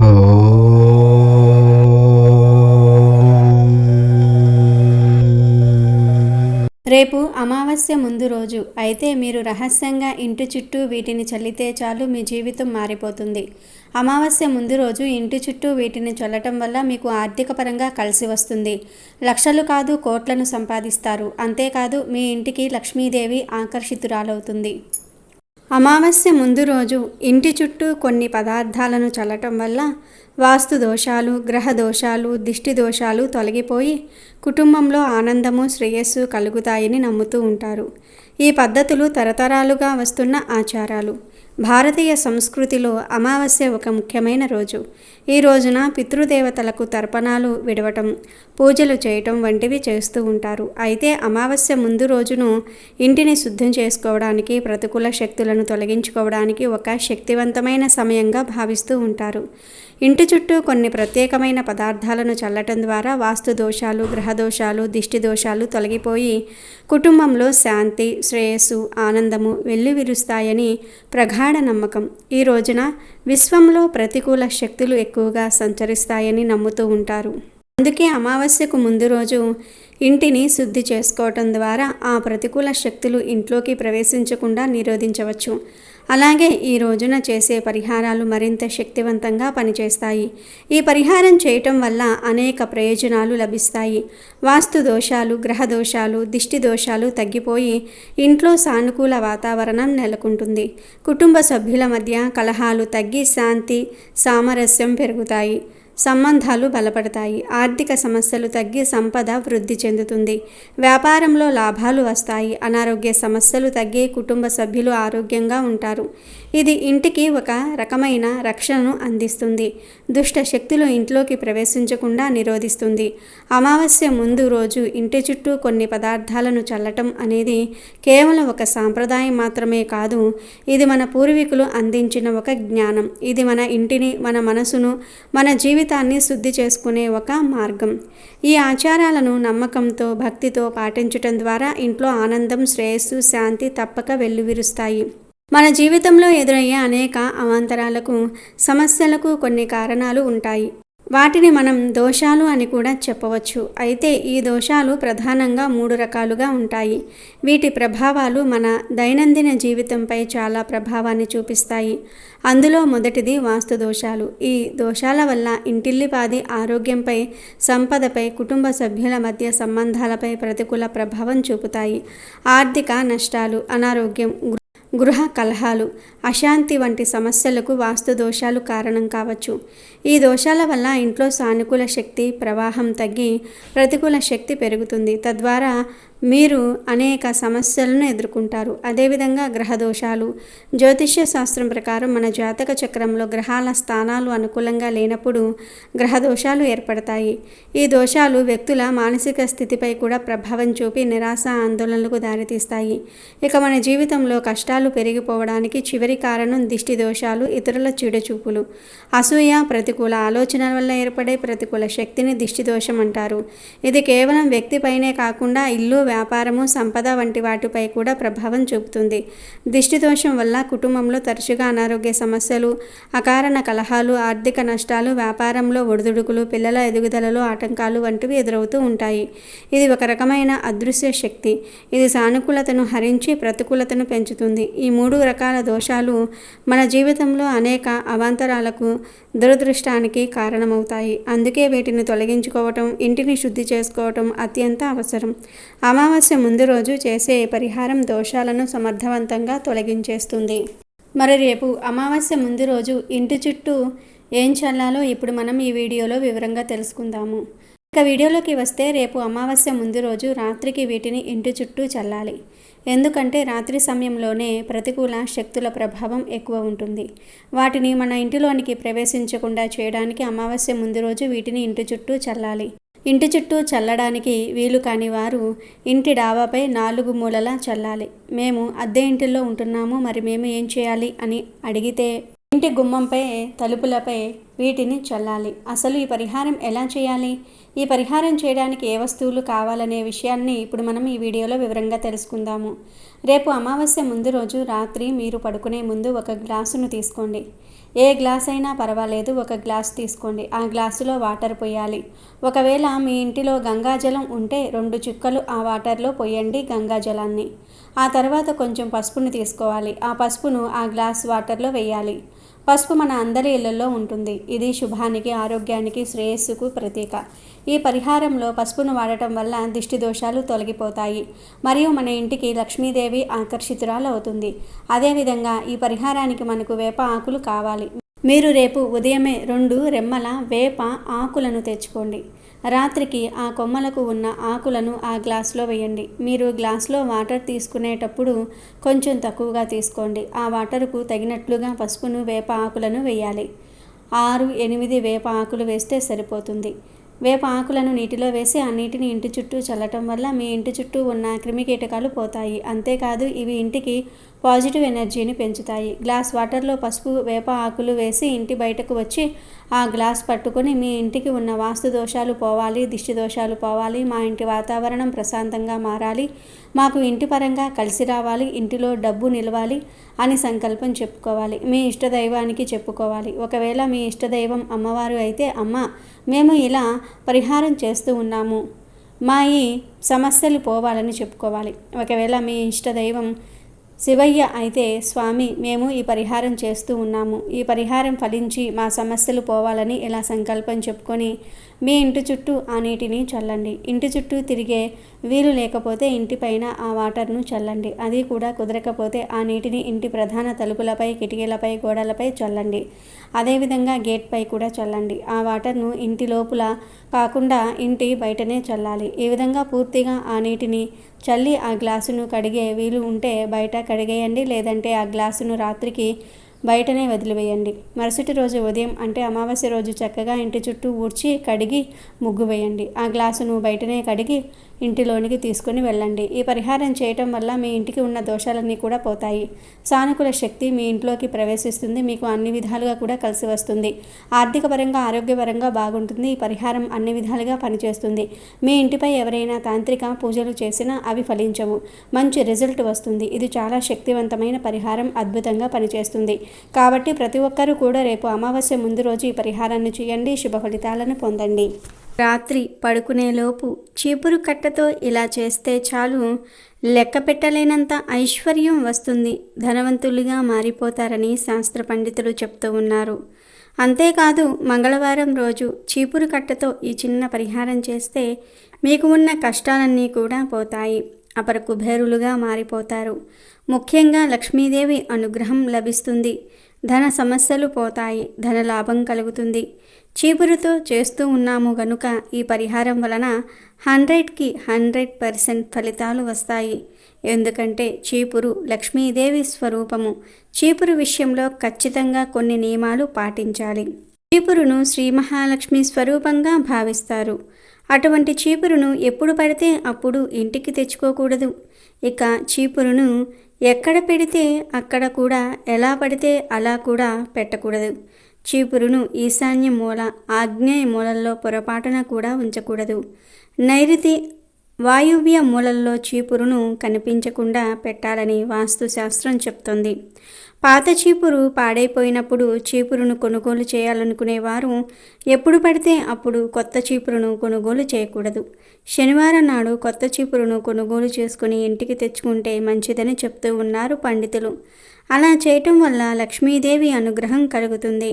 రేపు అమావాస్య ముందు రోజు అయితే మీరు రహస్యంగా ఇంటి చుట్టూ వీటిని చల్లితే చాలు మీ జీవితం మారిపోతుంది. అమావాస్య ముందు రోజు ఇంటి చుట్టూ వీటిని చల్లటం వల్ల మీకు ఆర్థిక పరంగా కలిసి వస్తుంది. లక్షలు కాదు కోట్లను సంపాదిస్తారు. అంతేకాదు మీ ఇంటికి లక్ష్మీదేవి ఆకర్షితురాలవుతుంది. అమావాస్య ముందు రోజు ఇంటి చుట్టూ కొన్ని పదార్థాలను చల్లటం వల్ల వాస్తు దోషాలు గ్రహ దోషాలు దిష్టి దోషాలు తొలగిపోయి కుటుంబంలో ఆనందము శ్రేయస్సు కలుగుతాయని నమ్ముతూ ఉంటారు. ఈ పద్ధతులు తరతరాలుగా వస్తున్న ఆచారాలు. భారతీయ సంస్కృతిలో అమావాస్య ఒక ముఖ్యమైన రోజు. ఈ రోజున పితృదేవతలకు తర్పణాలు విడవటం పూజలు చేయటం వంటివి చేస్తూ ఉంటారు. అయితే అమావాస్య ముందు రోజును ఇంటిని శుద్ధం చేసుకోవడానికి ప్రతికూల శక్తులను తొలగించుకోవడానికి ఒక శక్తివంతమైన సమయంగా భావిస్తూ ఉంటారు. ఇంటి చుట్టూ కొన్ని ప్రత్యేకమైన పదార్థాలను చల్లటం ద్వారా వాస్తు దోషాలు గ్రహ దోషాలు దిష్టి దోషాలు తొలగిపోయి కుటుంబంలో శాంతి శ్రేయస్సు ఆనందము వెల్లువిరుస్తాయని గాఢ నమ్మకం ఈ రోజున విశ్వంలో ప్రతికూల శక్తులు ఎక్కువగా సంచరిస్తాయని నమ్ముతూ ఉంటారు. అందుకే అమావాస్యకు ముందు రోజు ఇంటిని శుద్ధి చేసుకోవటం ద్వారా ఆ ప్రతికూల శక్తులు ఇంట్లోకి ప్రవేశించకుండా నిరోధించవచ్చు. అలాగే ఈ రోజున చేసే పరిహారాలు మరింత శక్తివంతంగా పనిచేస్తాయి. ఈ పరిహారం చేయటం వల్ల అనేక ప్రయోజనాలు లభిస్తాయి. వాస్తు దోషాలు గ్రహ దోషాలు దిష్టి దోషాలు తగ్గిపోయి ఇంట్లో సానుకూల వాతావరణం నెలకొంటుంది. కుటుంబ సభ్యుల మధ్య కలహాలు తగ్గి శాంతి సామరస్యం పెరుగుతాయి. సంబంధాలు బలపడతాయి. ఆర్థిక సమస్యలు తగ్గి సంపద వృద్ధి చెందుతుంది. వ్యాపారంలో లాభాలు వస్తాయి. అనారోగ్య సమస్యలు తగ్గి కుటుంబ సభ్యులు ఆరోగ్యంగా ఉంటారు. ఇది ఇంటికి ఒక రకమైన రక్షణను అందిస్తుంది. దుష్ట శక్తులు ఇంట్లోకి ప్రవేశించకుండా నిరోధిస్తుంది. అమావాస్య ముందు రోజు ఇంటి చుట్టూ కొన్ని పదార్థాలను చల్లటం అనేది కేవలం ఒక సాంప్రదాయం మాత్రమే కాదు ఇది మన పూర్వీకులు అందించిన ఒక జ్ఞానం. ఇది మన ఇంటిని మన మనసును మన జీవితాన్ని శుద్ధి చేసుకునే ఒక మార్గం. ఈ ఆచారాలను నమ్మకంతో భక్తితో పాటించటం ద్వారా ఇంట్లో ఆనందం శ్రేయస్సు శాంతి తప్పక వెల్లువిరుస్తాయి. మన జీవితంలో ఎదురయ్యే అనేక అవాంతరాలకు సమస్యలకు కొన్ని కారణాలు ఉంటాయి. వాటిని మనం దోషాలు అని కూడా చెప్పవచ్చు. అయితే ఈ దోషాలు ప్రధానంగా మూడు రకాలుగా ఉంటాయి. వీటి ప్రభావాలు మన దైనందిన జీవితంపై చాలా ప్రభావాన్ని చూపిస్తాయి. అందులో మొదటిది వాస్తు దోషాలు. ఈ దోషాల వల్ల ఇంటిల్లిపాది ఆరోగ్యంపై సంపదపై కుటుంబ సభ్యుల మధ్య సంబంధాలపై ప్రతికూల ప్రభావం చూపుతాయి. ఆర్థిక నష్టాలు అనారోగ్యం గృహ కలహాలు అశాంతి వంటి సమస్యలకు వాస్తు దోషాలు కారణం కావచ్చు. ఈ దోషాల వల్ల ఇంట్లో సానుకూల శక్తి ప్రవాహం తగ్గి ప్రతికూల శక్తి పెరుగుతుంది. తద్వారా మీరు అనేక సమస్యలను ఎదుర్కొంటారు. అదేవిధంగా గ్రహ దోషాలు జ్యోతిష్య శాస్త్రం ప్రకారం మన జాతక చక్రంలో గ్రహాల స్థానాలు అనుకూలంగా లేనప్పుడు గ్రహ దోషాలు ఏర్పడతాయి. ఈ దోషాలు వ్యక్తుల మానసిక స్థితిపై కూడా ప్రభావం చూపి నిరాశ ఆందోళనలకు దారితీస్తాయి. ఇక మన జీవితంలో కష్టాలు పెరిగిపోవడానికి చివరి కారణం దిష్టి దోషాలు ఇతరుల చూపులు అసూయ ప్రతికూల ఆలోచనల వల్ల ఏర్పడే ప్రతికూల శక్తిని దిష్టి దోషం అంటారు. ఇది కేవలం వ్యక్తిపైనే కాకుండా ఇల్లు వ్యాపారము సంపద వంటి వాటిపై కూడా ప్రభావం చూపుతుంది. దిష్టి దోషం వల్ల కుటుంబంలో తరచుగా అనారోగ్య సమస్యలు అకారణ కలహాలు ఆర్థిక నష్టాలు వ్యాపారంలో ఒడిదుడుకులు పిల్లల ఎదుగుదలలో ఆటంకాలు వంటివి ఎదురవుతూ ఉంటాయి. ఇది ఒక రకమైన అదృశ్య శక్తి. ఇది సానుకూలతను హరించి ప్రతికూలతను పెంచుతుంది. ఈ మూడు రకాల దోషాలు మన జీవితంలో అనేక అవాంతరాలకు దురదృష్టానికి కారణమవుతాయి. అందుకే వీటిని తొలగించుకోవటం ఇంటిని శుద్ధి చేసుకోవటం అత్యంత అవసరం. అమావాస్య ముందు రోజు చేసే పరిహారం దోషాలను సమర్థవంతంగా తొలగించేస్తుంది. మరి రేపు అమావాస్య ముందు రోజు ఇంటి చుట్టూ ఏం చల్లాలో ఇప్పుడు మనం ఈ వీడియోలో వివరంగా తెలుసుకుందాము. ఇక వీడియోలోకి వస్తే రేపు అమావాస్య ముందు రోజు రాత్రికి వీటిని ఇంటి చుట్టూ చల్లాలి. ఎందుకంటే రాత్రి సమయంలోనే ప్రతికూల శక్తుల ప్రభావం ఎక్కువ ఉంటుంది. వాటిని మన ఇంటిలోనికి ప్రవేశించకుండా చేయడానికి అమావాస్య ముందు రోజు వీటిని ఇంటి చుట్టూ చల్లాలి. ఇంటి చుట్టూ చల్లడానికి వీలు కాని వారు ఇంటి డాబాపై నాలుగు మూలలా చల్లాలి. మేము అద్దె ఇంటిలో ఉంటున్నాము మరి మేము ఏం చేయాలి అని అడిగితే ఇంటి గుమ్మంపై తలుపులపై వీటిని చల్లాలి. అసలు ఈ పరిహారం ఎలా చేయాలి? ఈ పరిహారం చేయడానికి ఏ వస్తువులు కావాలనే విషయాన్ని ఇప్పుడు మనం ఈ వీడియోలో వివరంగా తెలుసుకుందాము. రేపు అమావాస్య ముందు రోజు రాత్రి మీరు పడుకునే ముందు ఒక గ్లాసును తీసుకోండి. ఏ గ్లాస్ అయినా పర్వాలేదు ఒక గ్లాస్ తీసుకోండి. ఆ గ్లాసులో వాటర్ పోయాలి. ఒకవేళ మీ ఇంటిలో గంగాజలం ఉంటే రెండు చుక్కలు ఆ వాటర్లో పోయండి గంగాజలాన్ని ఆ తర్వాత కొంచెం పసుపును తీసుకోవాలి. ఆ పసుపును ఆ గ్లాస్ వాటర్లో వేయాలి. పసుపు మన అందరి ఇళ్ళలో ఉంటుంది. ఇది శుభానికి ఆరోగ్యానికి శ్రేయస్సుకు ప్రతీక. ఈ పరిహారంలో పసుపును వాడటం వల్ల దిష్టి దోషాలు తొలగిపోతాయి. మరియు మన ఇంటికి లక్ష్మీదేవి ఆకర్షితురాలు అవుతుంది అదేవిధంగా ఈ పరిహారానికి మనకు వేప ఆకులు కావాలి. మీరు రేపు ఉదయమే రెండు రెమ్మల వేప ఆకులను తెచ్చుకోండి. రాత్రికి ఆ కొమ్మలకు ఉన్న ఆకులను ఆ గ్లాస్లో వేయండి. మీరు గ్లాస్లో వాటర్ తీసుకునేటప్పుడు కొంచెం తక్కువగా తీసుకోండి. ఆ వాటర్కు తగినట్లుగా పసుపును వేప ఆకులను వేయాలి. ఆరు ఎనిమిది వేప ఆకులు వేస్తే సరిపోతుంది. వేప ఆకులను నీటిలో వేసి ఆ నీటిని ఇంటి చుట్టూ చల్లటం వల్ల మీ ఇంటి చుట్టూ ఉన్న క్రిమికీటకాలు పోతాయి. అంతేకాదు ఇవి ఇంటికి పాజిటివ్ ఎనర్జీని పెంచుతాయి. గ్లాస్ వాటర్లో పసుపు వేప ఆకులు వేసి ఇంటి బయటకు వచ్చి ఆ గ్లాస్ పట్టుకొని మీ ఇంటికి ఉన్న వాస్తు దోషాలు పోవాలి దిష్టి దోషాలు పోవాలి మా ఇంటి వాతావరణం ప్రశాంతంగా మారాలి మాకు ఇంటి పరంగా కలిసి రావాలి ఇంటిలో డబ్బు నిలవాలి అని సంకల్పం చెప్పుకోవాలి. మీ ఇష్టదైవానికి చెప్పుకోవాలి. ఒకవేళ మీ ఇష్టదైవం అమ్మవారు అయితే అమ్మ మేము ఇలా పరిహారం చేస్తూ ఉన్నాము. మా ఈ సమస్యలు పోవాలని చెప్పుకోవాలి. ఒకవేళ మీ ఇష్టదైవం శివయ్య అయితే స్వామి మేము ఈ పరిహారం చేస్తూ ఉన్నాము. ఈ పరిహారం ఫలించి మా సమస్యలు పోవాలని ఇలా సంకల్పం చెప్పుకొని మీ ఇంటి చుట్టూ ఆ నీటిని చల్లండి. ఇంటి చుట్టూ తిరిగే వీలు లేకపోతే ఇంటిపైన ఆ వాటర్ను చల్లండి. అది కూడా కుదరకపోతే ఆ నీటిని ఇంటి ప్రధాన తలుపులపై కిటికీలపై గోడలపై చల్లండి. అదేవిధంగా గేట్పై కూడా చల్లండి. ఆ వాటర్ను ఇంటి లోపల కాకుండా ఇంటి బయటనే చల్లాలి. ఈ విధంగా పూర్తిగా ఆ నీటిని చల్లి ఆ గ్లాసును కడిగే వీలు ఉంటే బయట కడిగేయండి. లేదంటే ఆ గ్లాసును రాత్రికి బయటనే వదిలివేయండి. మరుసటి రోజు ఉదయం అంటే అమావాస్య రోజు చక్కగా ఇంటి చుట్టూ ఊడ్చి కడిగి ముగ్గు వేయండి. ఆ గ్లాసును బయటనే కడిగి ఇంటిలోనికి తీసుకుని వెళ్ళండి. ఈ పరిహారం చేయటం వల్ల మీ ఇంటికి ఉన్న దోషాలన్నీ కూడా పోతాయి. సానుకూల శక్తి మీ ఇంట్లోకి ప్రవేశిస్తుంది. మీకు అన్ని విధాలుగా కూడా కలిసి వస్తుంది. ఆర్థిక పరంగా ఆరోగ్యపరంగా బాగుంటుంది. ఈ పరిహారం అన్ని విధాలుగా పనిచేస్తుంది. మీ ఇంటిపై ఎవరైనా తాంత్రిక పూజలు చేసినా అవి ఫలించవు. మంచి రిజల్ట్ వస్తుంది. ఇది చాలా శక్తివంతమైన పరిహారం. అద్భుతంగా పనిచేస్తుంది. కాబట్టి ప్రతి ఒక్కరూ కూడా రేపు అమావాస్య ముందు రోజు ఈ పరిహారాన్ని చేయండి శుభ ఫలితాలను పొందండి. రాత్రి పడుకునేలోపు చీపురు కట్టతో ఇలా చేస్తే చాలు. లెక్క పెట్టలేనంత ఐశ్వర్యం వస్తుంది. ధనవంతులుగా మారిపోతారని శాస్త్ర పండితులు చెప్తూ ఉన్నారు. అంతేకాదు మంగళవారం రోజు చీపురు కట్టతో ఈ చిన్న పరిహారం చేస్తే మీకు ఉన్న కష్టాలన్నీ కూడా పోతాయి. అపర కుబేరులుగా మారిపోతారు. ముఖ్యంగా లక్ష్మీదేవి అనుగ్రహం లభిస్తుంది. ధన సమస్యలు పోతాయి ధన లాభం కలుగుతుంది. చీపురుతో చేస్తూ ఉన్నాము గనుక ఈ పరిహారం వలన హండ్రెడ్కి హండ్రెడ్ పర్సెంట్ ఫలితాలు వస్తాయి. ఎందుకంటే చీపురు లక్ష్మీదేవి స్వరూపము. చీపురు విషయంలో ఖచ్చితంగా కొన్ని నియమాలు పాటించాలి. చీపురును శ్రీ మహాలక్ష్మి స్వరూపంగా భావిస్తారు. అటువంటి చీపురును ఎప్పుడు పడితే అప్పుడు ఇంటికి తెచ్చుకోకూడదు. ఇక చీపురును ఎక్కడ పెడితే అక్కడ కూడా ఎలా పడితే అలా కూడా పెట్టకూడదు. చీపురును ఈశాన్య మూల ఆగ్నేయ మూలల్లో పొరపాటున కూడా ఉంచకూడదు. నైరుతి వాయువ్య మూలల్లో చీపురును కనిపించకుండా పెట్టాలని వాస్తుశాస్త్రం చెప్తోంది. పాత చీపురు పాడైపోయినప్పుడు చీపురును కొనుగోలు చేయాలనుకునేవారు ఎప్పుడు పడితే అప్పుడు కొత్త చీపురును కొనుగోలు చేయకూడదు. శనివారం నాడు కొత్త చీపురును కొనుగోలు చేసుకుని ఇంటికి తెచ్చుకుంటే మంచిదని చెప్తూ ఉన్నారు పండితులు. అలా చేయటం వల్ల లక్ష్మీదేవి అనుగ్రహం కలుగుతుంది.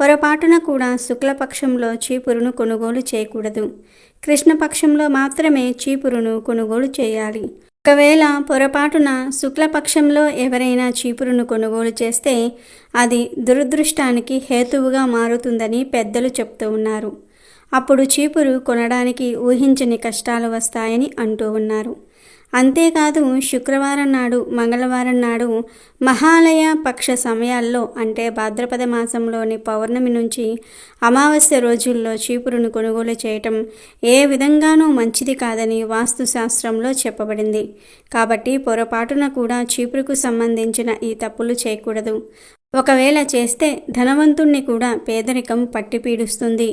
పొరపాటున కూడా శుక్లపక్షంలో చీపురును కొనుగోలు చేయకూడదు. కృష్ణపక్షంలో మాత్రమే చీపురును కొనుగోలు చేయాలి. ఒకవేళ పొరపాటున శుక్లపక్షంలో ఎవరైనా చీపురును కొనుగోలు చేస్తే అది దురదృష్టానికి హేతువుగా మారుతుందని పెద్దలు చెప్తూ ఉన్నారు. అప్పుడు చీపురు కొనడానికి ఊహించని కష్టాలు వస్తాయని అంటూ ఉన్నారు. అంతేకాదు శుక్రవారం నాడు మంగళవారం నాడు మహాలయ పక్ష సమయాల్లో అంటే భాద్రపద మాసంలోని పౌర్ణమి నుంచి అమావాస్య రోజుల్లో చీపురును కొనుగోలు చేయటం ఏ విధంగానూ మంచిది కాదని వాస్తుశాస్త్రంలో చెప్పబడింది. కాబట్టి పొరపాటున కూడా చీపురుకు సంబంధించిన ఈ తప్పులు చేయకూడదు. ఒకవేళ చేస్తే ధనవంతుణ్ణి కూడా పేదరికం పట్టిపీడుస్తుంది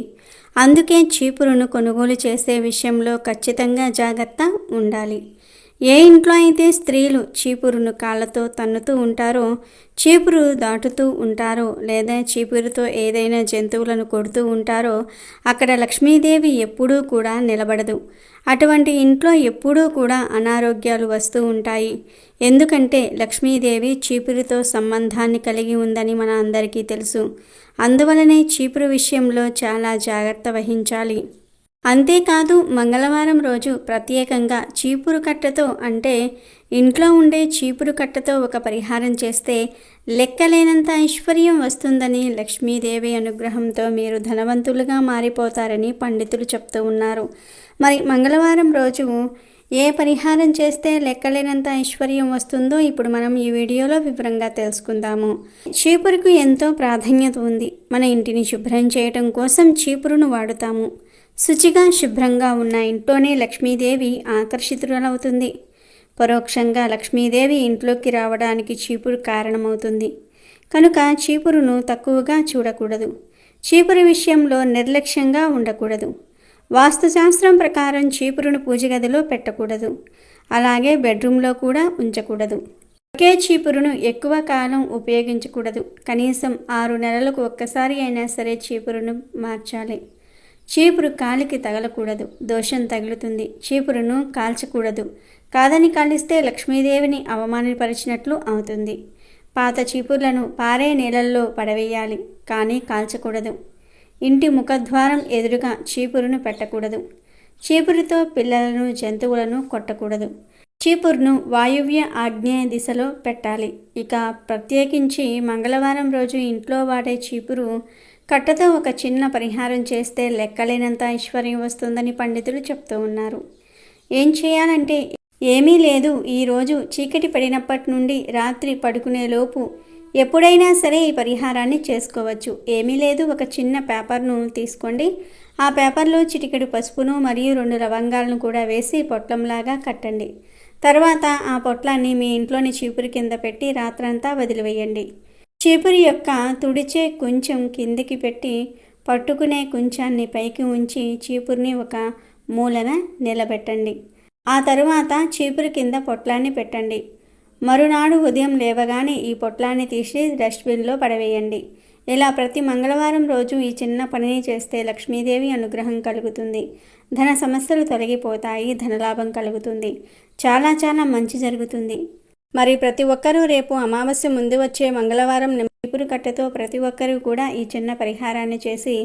అందుకే చీపురును కొనుగోలు చేసే విషయంలో ఖచ్చితంగా జాగ్రత్త ఉండాలి. ఏ ఇంట్లో అయితే స్త్రీలు చీపురును కాళ్ళతో తన్నుతూ ఉంటారో చీపురు దాటుతూ ఉంటారో లేదా చీపురుతో ఏదైనా జంతువులను కొడుతూ ఉంటారో అక్కడ లక్ష్మీదేవి ఎప్పుడూ కూడా నిలబడదు. అటువంటి ఇంట్లో ఎప్పుడూ కూడా అనారోగ్యాలు వస్తూ ఉంటాయి. ఎందుకంటే లక్ష్మీదేవి చీపురుతో సంబంధాన్ని కలిగి ఉందని మన అందరికీ తెలుసు. అందువలనే చీపురు విషయంలో చాలా జాగ్రత్త వహించాలి. అంతేకాదు మంగళవారం రోజు ప్రత్యేకంగా చీపురు కట్టతో అంటే ఇంట్లో ఉండే చీపురు కట్టతో ఒక పరిహారం చేస్తే లెక్కలేనంత ఐశ్వర్యం వస్తుందని లక్ష్మీదేవి అనుగ్రహంతో మీరు ధనవంతులుగా మారిపోతారని పండితులు చెప్తూ ఉన్నారు. మరి మంగళవారం రోజు ఏ పరిహారం చేస్తే లెక్కలేనంత ఐశ్వర్యం వస్తుందో ఇప్పుడు మనం ఈ వీడియోలో వివరంగా తెలుసుకుందాము. చీపురుకు ఎంతో ప్రాధాన్యత ఉంది. మన ఇంటిని శుభ్రం చేయటం కోసం చీపురును వాడుతాము. శుచిగా శుభ్రంగా ఉన్న ఇంట్లోనే లక్ష్మీదేవి ఆకర్షితురాలవుతుంది. పరోక్షంగా లక్ష్మీదేవి ఇంట్లోకి రావడానికి చీపురు కారణమవుతుంది. కనుక చీపురును తక్కువగా చూడకూడదు. చీపురు విషయంలో నిర్లక్ష్యంగా ఉండకూడదు. వాస్తుశాస్త్రం ప్రకారం చీపురును పూజగదిలో పెట్టకూడదు. అలాగే బెడ్రూమ్లో కూడా ఉంచకూడదు. ఒకే చీపురును ఎక్కువ కాలం ఉపయోగించకూడదు. కనీసం ఆరు నెలలకు ఒక్కసారి అయినా సరే చీపురును మార్చాలి. చీపురు కాలికి తగలకూడదు దోషం తగులుతుంది. చీపురును కాల్చకూడదు. కాదని కాలిస్తే లక్ష్మీదేవిని అవమానపరిచినట్లు అవుతుంది. పాత చీపుర్లను పారే నీళ్ళల్లో పడవేయాలి కానీ కాల్చకూడదు. ఇంటి ముఖద్వారం ఎదురుగా చీపురును పెట్టకూడదు. చీపురుతో పిల్లలను జంతువులను కొట్టకూడదు. చీపురును వాయువ్య ఆగ్నేయ దిశలో పెట్టాలి. ఇక ప్రత్యేకించి మంగళవారం రోజు ఇంట్లో వాడే చీపురు కట్టతో ఒక చిన్న పరిహారం చేస్తే లెక్కలేనంత ఐశ్వర్యం వస్తుందని పండితులు చెప్తూ ఉన్నారు. ఏం చేయాలంటే ఏమీ లేదు. ఈరోజు చీకటి పడినప్పటి నుండి రాత్రి పడుకునేలోపు ఎప్పుడైనా సరే ఈ పరిహారాన్ని చేసుకోవచ్చు. ఏమీ లేదు. ఒక చిన్న పేపర్ను తీసుకోండి. ఆ పేపర్లో చిటికెడు పసుపును మరియు రెండు లవంగాలను కూడా వేసి పొట్లంలాగా కట్టండి. తర్వాత ఆ పొట్లాన్ని మీ ఇంట్లోని చీపురు కింద పెట్టి రాత్రంతా వదిలివేయండి. చీపురు యొక్క తుడిచే కొంచెం కిందికి పెట్టి పట్టుకునే కొంచాన్ని పైకి ఉంచి చీపురుని ఒక మూలన నిలబెట్టండి. ఆ తరువాత చీపురు కింద పొట్లాన్ని పెట్టండి. మరునాడు ఉదయం లేవగానే ఈ పొట్లాన్ని తీసి డస్ట్బిన్లో పడవేయండి. ఇలా ప్రతి మంగళవారం రోజు ఈ చిన్న పనిని చేస్తే లక్ష్మీదేవి అనుగ్రహం కలుగుతుంది. ధన సమస్యలు తొలగిపోతాయి ధనలాభం కలుగుతుంది. చాలా చాలా మంచి జరుగుతుంది. మరి ప్రతి ఒక్కరూ రేపు అమావాస్య ముందు వచ్చే మంగళవారం నిపురు కట్టెతో ప్రతి ఒక్కరూ కూడా ఈ చిన్న పరిహారాన్ని చేసి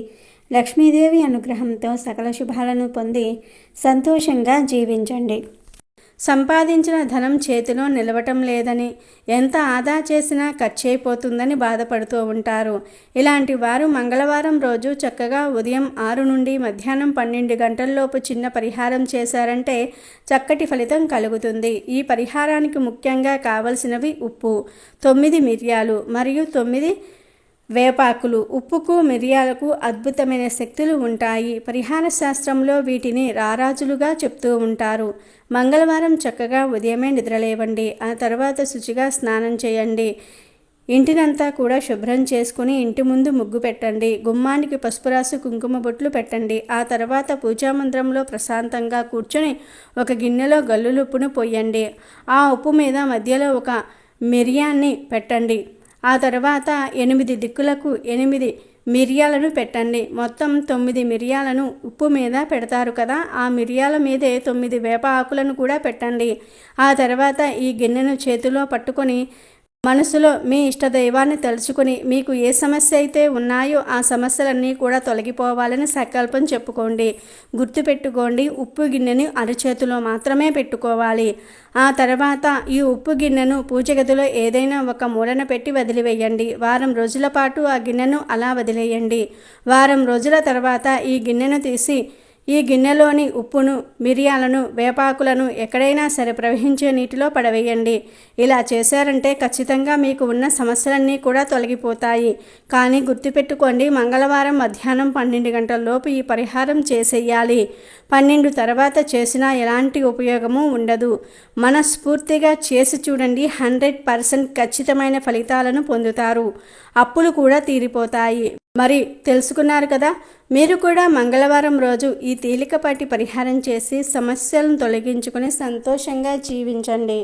లక్ష్మీదేవి అనుగ్రహంతో సకల శుభాలను పొంది సంతోషంగా జీవించండి. సంపాదించిన ధనం చేతిలో నిలవటం లేదని ఎంత ఆదా చేసినా ఖర్చయిపోతుందని బాధపడుతూ ఉంటారు. ఇలాంటి వారు మంగళవారం రోజు చక్కగా ఉదయం ఆరు నుండి మధ్యాహ్నం పన్నెండు గంటల్లోపు చిన్న పరిహారం చేశారంటే చక్కటి ఫలితం కలుగుతుంది. ఈ పరిహారానికి ముఖ్యంగా కావలసినవి ఉప్పు తొమ్మిది మిరియాలు మరియు తొమ్మిది వేపాకులు ఉప్పుకు మిరియాలకు అద్భుతమైన శక్తులు ఉంటాయి. పరిహార శాస్త్రంలో వీటిని రారాజులుగా చెప్తూ ఉంటారు. మంగళవారం చక్కగా ఉదయమే నిద్రలేవండి. ఆ తర్వాత శుచిగా స్నానం చేయండి. ఇంటినంతా కూడా శుభ్రం చేసుకుని ఇంటి ముందు ముగ్గు పెట్టండి. గుమ్మానికి పసుపు రాసి కుంకుమ బొట్లు పెట్టండి. ఆ తర్వాత పూజామందిరంలో ప్రశాంతంగా కూర్చొని ఒక గిన్నెలో గల్లులుప్పును పొయ్యండి ఆ ఉప్పు మీద మధ్యలో ఒక మిరియాన్ని పెట్టండి. ఆ తర్వాత ఎనిమిది దిక్కులకు ఎనిమిది మిరియాలను పెట్టండి. మొత్తం తొమ్మిది మిరియాలను ఉప్పు మీద పెడతారు కదా ఆ మిరియాల మీదే తొమ్మిది వేప ఆకులను కూడా పెట్టండి. ఆ తర్వాత ఈ గిన్నెను చేతిలో పట్టుకొని మనసులో మీ ఇష్టదైవాన్ని తలుచుకుని మీకు ఏ సమస్య అయితే ఉన్నాయో ఆ సమస్యలన్నీ కూడా తొలగిపోవాలని సంకల్పం చెప్పుకోండి. గుర్తుపెట్టుకోండి ఉప్పు గిన్నెని అరచేతిలో మాత్రమే పెట్టుకోవాలి. ఆ తర్వాత ఈ ఉప్పు గిన్నెను పూజ గదిలో ఏదైనా ఒక మూలన పెట్టి వదిలివేయండి. వారం రోజుల పాటు ఆ గిన్నెను అలా వదిలేయండి. వారం రోజుల తర్వాత ఈ గిన్నెను తీసి ఈ గిన్నెలోని ఉప్పును మిరియాలను వేపాకులను ఎక్కడైనా సరే ప్రవహించే నీటిలో పడవేయండి. ఇలా చేశారంటే ఖచ్చితంగా మీకు ఉన్న సమస్యలన్నీ కూడా తొలగిపోతాయి. కానీ గుర్తుపెట్టుకోండి మంగళవారం మధ్యాహ్నం పన్నెండు గంటల లోపు ఈ పరిహారం చేసేయాలి. పన్నెండు తర్వాత చేసినా ఎలాంటి ఉపయోగము ఉండదు. మనస్ఫూర్తిగా చేసి చూడండి హండ్రెడ్ పర్సెంట్ ఖచ్చితమైన ఫలితాలను పొందుతారు. అప్పులు కూడా తీరిపోతాయి. మరి తెలుసుకున్నారు కదా. మీరు కూడా మంగళవారం రోజు ఈ తేలికపాటి పరిహారం చేసి సమస్యలను తొలగించుకొని సంతోషంగా జీవించండి.